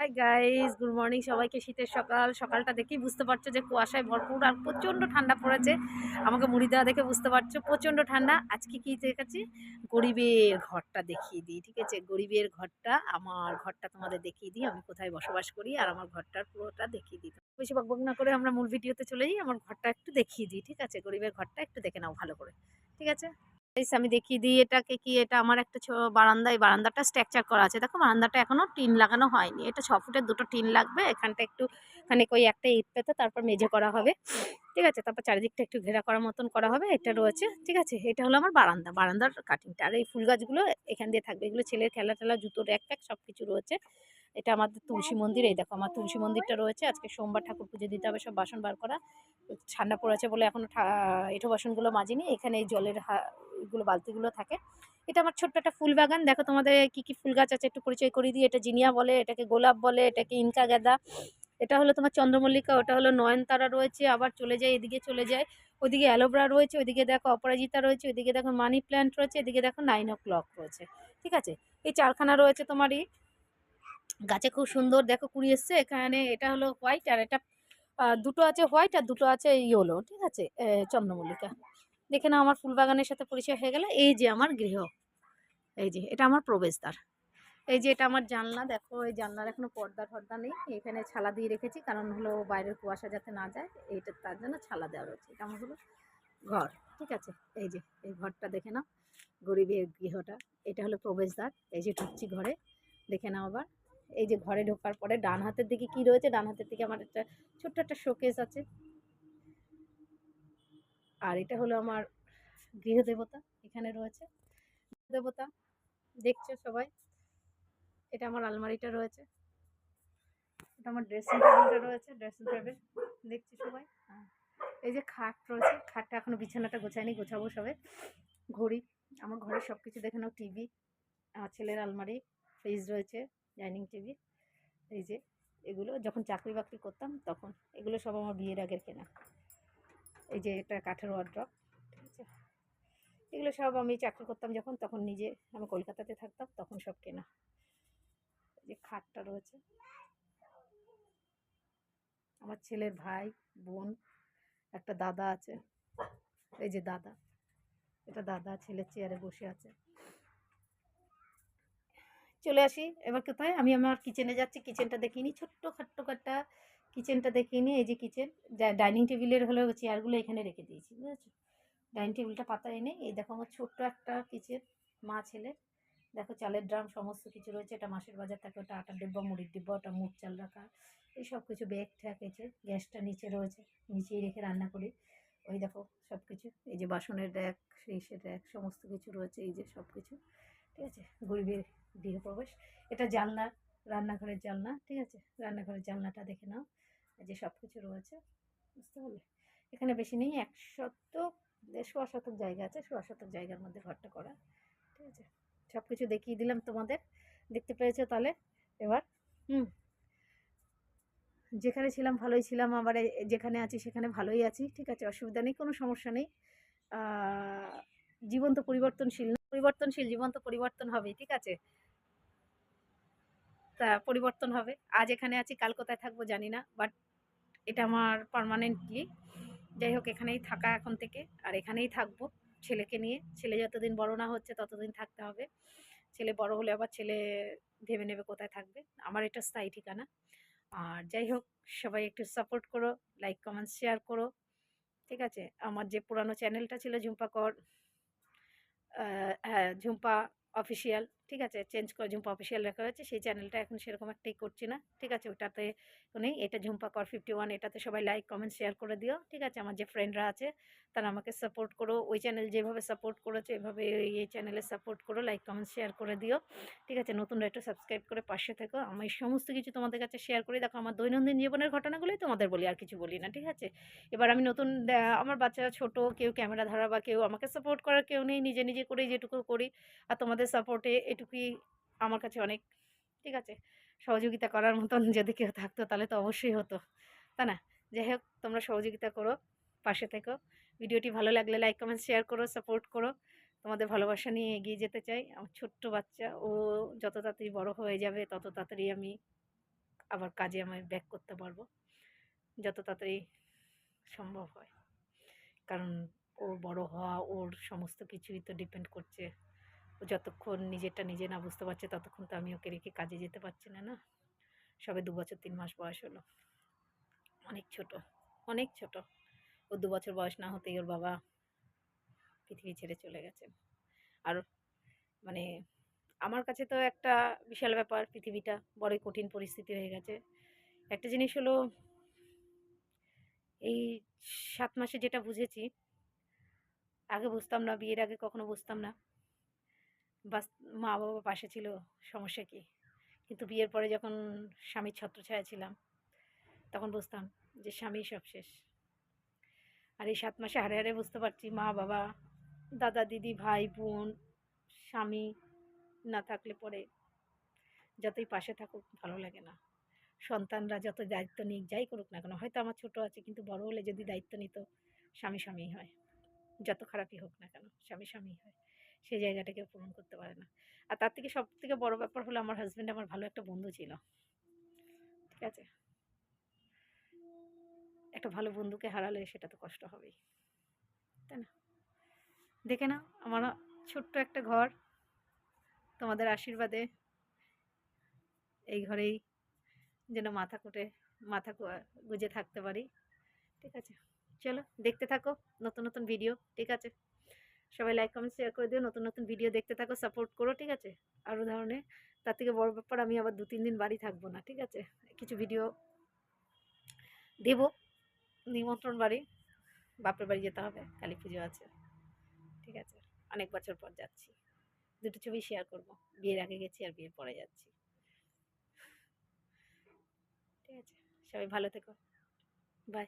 Hi guys good morning সবাইকে শীতের সকাল। সকালটা দেখেই বুঝতে পারছ যে কুয়াশায় ভরপুর আর প্রচণ্ড ঠান্ডা পড়েছে। আমাকে মুড়ি দেওয়া দেখে বুঝতে পারছ, প্রচণ্ড ঠান্ডা। আজকে কি দেখাচ্ছি গরিবের ঘরটা দেখিয়ে দিই, ঠিক আছে? গরিবের ঘরটা, আমার ঘরটা তোমাদের দেখিয়ে দিই। আমি কোথায় বসবাস করি আর আমার ঘরটার পুরোটা দেখিয়ে দিই। বেশি বকবক না করে আমরা মূল ভিডিওতে চলে যাই, আমার ঘরটা একটু দেখিয়ে দিই, ঠিক আছে? গরিবের ঘরটা একটু দেখে নাও ভালো করে, ঠিক আছে? আমি দেখিয়ে দিই, এটাকে কি, এটা আমার একটা বারান্দা, এই বারান্দাটা স্ট্রাকচার করা আছে। দেখো বারান্দাটা এখনও টিন লাগানো হয়নি। এটা ছ ফুটের দুটো টিন লাগবে, এখানটা একটু খানিক ওই একটা ইট পেতে তারপর মেঝে করা হবে। ঠিক আছে? তারপর চারিদিকটা একটু ঘেরা করার মতন করা হবে, এটা রয়েছে। ঠিক আছে? এটা হলো আমার বারান্দা। বারান্দার কাটিংটা আর এই ফুল গাছগুলো এখান দিয়ে থাকবে। এগুলো ছেলের খেলা টেলা, জুতো র্যাক প্যাক সব কিছু রয়েছে। এটা আমাদের তুলসী মন্দির, এই দেখো আমার তুলসী মন্দিরটা রয়েছে। আজকে সোমবার ঠাকুর পুজো দিতে হবে, সব বাসন বার করা। ঠান্ডা পড়েছে বলে এখনও এঁঠো বাসনগুলো মাজিনি। এখানে এই জলের এগুলো বালতিগুলো থাকে। এটা আমার ছোট্ট একটা ফুল বাগান। দেখো তোমাদের কি কি ফুল গাছ আছে, একটু পরিচয় করিয়ে দিই। এটা জিনিয়া বলে, এটাকে গোলাপ বলে, এটাকে ইনকা গাঁদা। এটা হলো তোমার চন্দ্রমল্লিকা, ওটা হলো নয়নতারা রয়েছে, আবার চলে যায়, এদিকে চলে যায়। ওদিকে অ্যালোভেরা রয়েছে, ওইদিকে দেখো অপরাজিতা রয়েছে, ওইদিকে দেখো মানি প্ল্যান্ট রয়েছে, এদিকে দেখো নাইন ও ক্লক রয়েছে। ঠিক আছে? এই চারখানা রয়েছে তোমারই। গাছে খুব সুন্দর, দেখো কুড়ি এসছে, এখানে এটা হলো হোয়াইট আর এটা দুটো আছে হোয়াইট আর দুটো আছে ইয়েলো। ঠিক আছে? চন্দ্রমল্লিকা। দেখে নাও আমার ফুল বাগানের সাথে পরিচয় হয়ে গেল। এই যে আমার গৃহ। এই যে, এটা আমার প্রবেশদ্বার। এই যে, এটা আমার জানলা। দেখো, এই জানলার এখনও পর্দা টর্দা নেই। এখানে ছালা দিয়ে রেখেছি, কারণ হলো বাইরের কুয়াশা যাতে না যায়, এইটা তার জন্য ছালা দেওয়া রয়েছে। এটা আমার হলো ঘর, ঠিক আছে? এই যে, এই ঘরটা দেখে নাও, গরিবের গৃহটা। এটা হলো প্রবেশদ্বার। এই যে, ঢুকছি ঘরে। দেখে নাও আবার। এই যে, ঘরে ঢোকার পরে ডান হাতের দিকে কি রয়েছে? ডান হাতের দিকে আমার একটা ছোট্ট একটা শোকেস আছে। আর এটা হলো আমার গৃহদেবতা, এখানে রয়েছে। দেবতা দেখছ সবাই? এটা আমার আলমারিটা রয়েছে। এটা আমার ড্রেসিং টেবিলটা রয়েছে ড্রেসিং টেবিল দেখছি সবাই? হ্যাঁ। এই যে খাট রয়েছে, খাটটা এখনও বিছানাটা গোছায়নি, গোছাবো সবে। ঘড়ি, আমার ঘরে সব কিছু দেখে নাও টিভি আমার ছেলের আলমারি ফ্রিজ রয়েছে ডাইনিং টিভি এই যে এগুলো। যখন চাকরি বাকরি করতাম তখন, এগুলো সব আমার বিয়ের আগের কেনা। এই যে এটা কাঠের ওয়ার্ড্রপ ঠিক আছে? এগুলো সব আমি চাকরি করতাম যখন, তখন নিজে আমি কলকাতাতে থাকতাম, তখন সব কেনা। এই যে খাটটা রয়েছে। আমার ছেলের ভাই, বোন, একটা দাদা আছে। এই যে দাদা, এটা দাদা ছেলের চেয়ারে বসে আছে। চলে আসি। এবার কোথায়? আমি আমার কিচেনে যাচ্ছি কিচেনটা দেখিনি। ছোট্ট খাট্ট কাট্টা কিচেনটা দেখিনি এই যে কিচেন ডাইনিং টেবিলের হলেও চেয়ারগুলো এখানে রেখে দিয়েছি, বুঝেছ? ডাইনিং টেবিলটা পাতা এনে এই দেখো আমার ছোট্ট একটা কিচেন, মা ছেলে দেখো চালের ড্রাম সমস্ত কিছু রয়েছে। এটা মাসের বাজার থাকে, ওটা আটার ডিব্বা, মুড়ির ডিব্বা, ওটা মুখ চাল রাখা। এই সব কিছু ব্যাগ ঠ্যাক আছে, গ্যাসটা নিচে রয়েছে, নিচেই রেখে রান্না করি। ওই দেখো সব কিছু, এই যে বাসনের র্যাক সে র্যাক, সমস্ত কিছু রয়েছে, এই যে সব কিছু, ঠিক আছে? গরিবের গৃহপ্রবেশ। এটা জানলা রান্নাঘরের জানলা ঠিক আছে? রান্নাঘরের জানলাটা দেখে নাও যে সব কিছু রয়েছে, বুঝতে পারলে? এখানে বেশি নেই এক শতক সোয়া শতক জায়গা আছে সোয়া শতক জায়গার মধ্যে ঘরটা করা, ঠিক আছে? সব কিছু দেখিয়ে দিলাম তোমাদের, দেখতে পেয়েছ তাহলে? এবার, হুম। যেখানে ছিলাম ভালোই ছিলাম, আবার যেখানে আছি সেখানে ভালোই আছি, ঠিক আছে? অসুবিধা নেই, কোনো সমস্যা নেই। জীবন তো পরিবর্তনশীল না, পরিবর্তনশীল জীবন তো পরিবর্তন হবেই, ঠিক আছে? পরিবর্তন হবে। আজ এখানে আছি, কাল কোথায় থাকব জানি না বাট এটা আমার পার্মানেন্টলি যাই হোক, এখানেই থাকা এখন থেকে, আর এখানেই থাকব ছেলেকে নিয়ে। ছেলে যতদিন বড় না হচ্ছে, ততদিন থাকতে হবে। ছেলে বড় হলে আবার ছেলে ভেবে নেবে কোথায় থাকবে। আমার এটা স্থায়ী ঠিকানা আর যাই হোক, সবাই একটু সাপোর্ট করো লাইক কমেন্ট শেয়ার করো। ঠিক আছে? আমার যে পুরানো চ্যানেলটা ছিল ঝুম্পা কর হ্যাঁ ঝুম্পা অফিসিয়াল ঠিক আছে, চেঞ্জ করে ঝুম্পা অফিসিয়াল রাখা হয়েছে, সেই চ্যানেলটা এখন সেরকম একটাই করছি না, ঠিক আছে? ওটাতে নেই এটা ঝুম্পা কর ফিফটি ওয়ান এটাতে সবাই লাইক কমেন্ট শেয়ার করে দিও, ঠিক আছে? আমার যে ফ্রেন্ডরা আছে, তারা আমাকে সাপোর্ট করো, ওই চ্যানেল যেভাবে সাপোর্ট করেছে, এভাবে এই- চ্যানেলে সাপোর্ট করো লাইক কমেন্ট শেয়ার করে দিও, ঠিক আছে? নতুনরা একটু সাবস্ক্রাইব করে পাশে থেকো, আমি সমস্ত কিছু তোমাদের কাছে শেয়ার করি, দেখো আমার দৈনন্দিন জীবনের ঘটনাগুলোই তোমাদের বলি, আর কিছু বলি না, ঠিক আছে? এবার আমি নতুন আমার বাচ্চারা ছোট, কেউ ক্যামেরা ধরা বা কেউ আমাকে সাপোর্ট করার কেউ নেই, নিজে নিজে করেই যেটুকু করি, আর তোমাদের সাপোর্টে এটুকুই আমার কাছে অনেক, ঠিক আছে? সহযোগিতা করার মতন যদি কেউ থাকতো তাহলে তো অবশ্যই হতো। তা না? যাই হোক, তোমরা সহযোগিতা করো, পাশে থেকো। ভিডিওটি ভালো লাগলে লাইক, কমেন্ট, শেয়ার করো, সাপোর্ট করো। তোমাদের ভালোবাসা নিয়ে এগিয়ে যেতে চাই। আমার ছোট্ট বাচ্চা, ও যত তাড়াতাড়ি বড় হয়ে যাবে, তত তাড়াতাড়ি আমি আবার কাজে আমি ব্যাক করতে পারব। যত তাড়াতাড়ি সম্ভব হয়। কারণ ওর বড় হওয়া, ওর সমস্ত কিছুই তো ডিপেন্ড করছে। ও যতক্ষণ নিজেরটা নিজে না বুঝতে পারছে, ততক্ষণ তো আমি ওকে রেখে কাজে যেতে পারছি না না? সবে দু বছর তিন মাস বয়স হলো। অনেক ছোট অনেক ছোট। ও দু বছর বয়স না হতেই ওর বাবা পৃথিবী ছেড়ে চলে গেছেন আর মানে আমার কাছে তো একটা বিশাল ব্যাপার, পৃথিবীটা বড়ই কঠিন পরিস্থিতি হয়ে গেছে। একটা জিনিস হলো, এই সাত মাসে যেটা বুঝেছি, আগে বুঝতাম না, বিয়ের আগে কখনো বুঝতাম না। বাস মা বাবা পাশে ছিল, সমস্যা কী? কিন্তু বিয়ের পরে যখন স্বামীর ছত্রছায়া ছিলাম, তখন বুঝতাম যে স্বামী সব শেষ। আর এই সাত মাসে হারে হারে বুঝতে পারছি মা বাবা দাদা, দিদি, ভাই, বোন, স্বামী না থাকলে পরে যতই পাশে থাকুক ভালো লাগে না। সন্তানরা যত দায়িত্ব নিক, যাই করুক না কেন, হয়তো আমার ছোট আছে কিন্তু বড় হলে যদি দায়িত্ব নিত, স্বামী স্বামী হয়। যত খারাপই হোক না কেন, স্বামী স্বামী হয়। সেই জায়গাটা কেউ পূরণ করতে পারে না। আর তার থেকে সব থেকে বড় ব্যাপার হলো আমার হাজব্যান্ড আমার ভালো একটা বন্ধু ছিল। ঠিক আছে? একটা ভালো বন্ধুকে হারালে সেটা তো কষ্ট হবেই। তাই না? দেখে না আমার ছোট্ট একটা ঘর। তোমাদের আশীর্বাদে এই ঘরেই যেন মাথা কুটে, মাথা গুজে থাকতে পারি। ঠিক আছে? চলো, দেখতে থাকো। নতুন নতুন ভিডিও ঠিক আছে? সবাই লাইক কমেন্ট শেয়ার করে দিও। নতুন নতুন ভিডিও দেখতে থাকো সাপোর্ট করো, ঠিক আছে? আরও ধরনের। তার থেকে বড় ব্যাপার, আমি আবার দু, তিন দিন বাড়ি থাকব না, ঠিক আছে? কিছু ভিডিও দেবো। নিমন্ত্রণ বাড়ি। বাপের বাড়ি যেতে হবে, কালী পুজো আছে। ঠিক আছে? অনেক বছর পর যাচ্ছি। দুটো ছবি শেয়ার করব। বিয়ের আগে গেছি আর বিয়ের পরে যাচ্ছি। ঠিক আছে? সবাই ভালো থেকো। বাই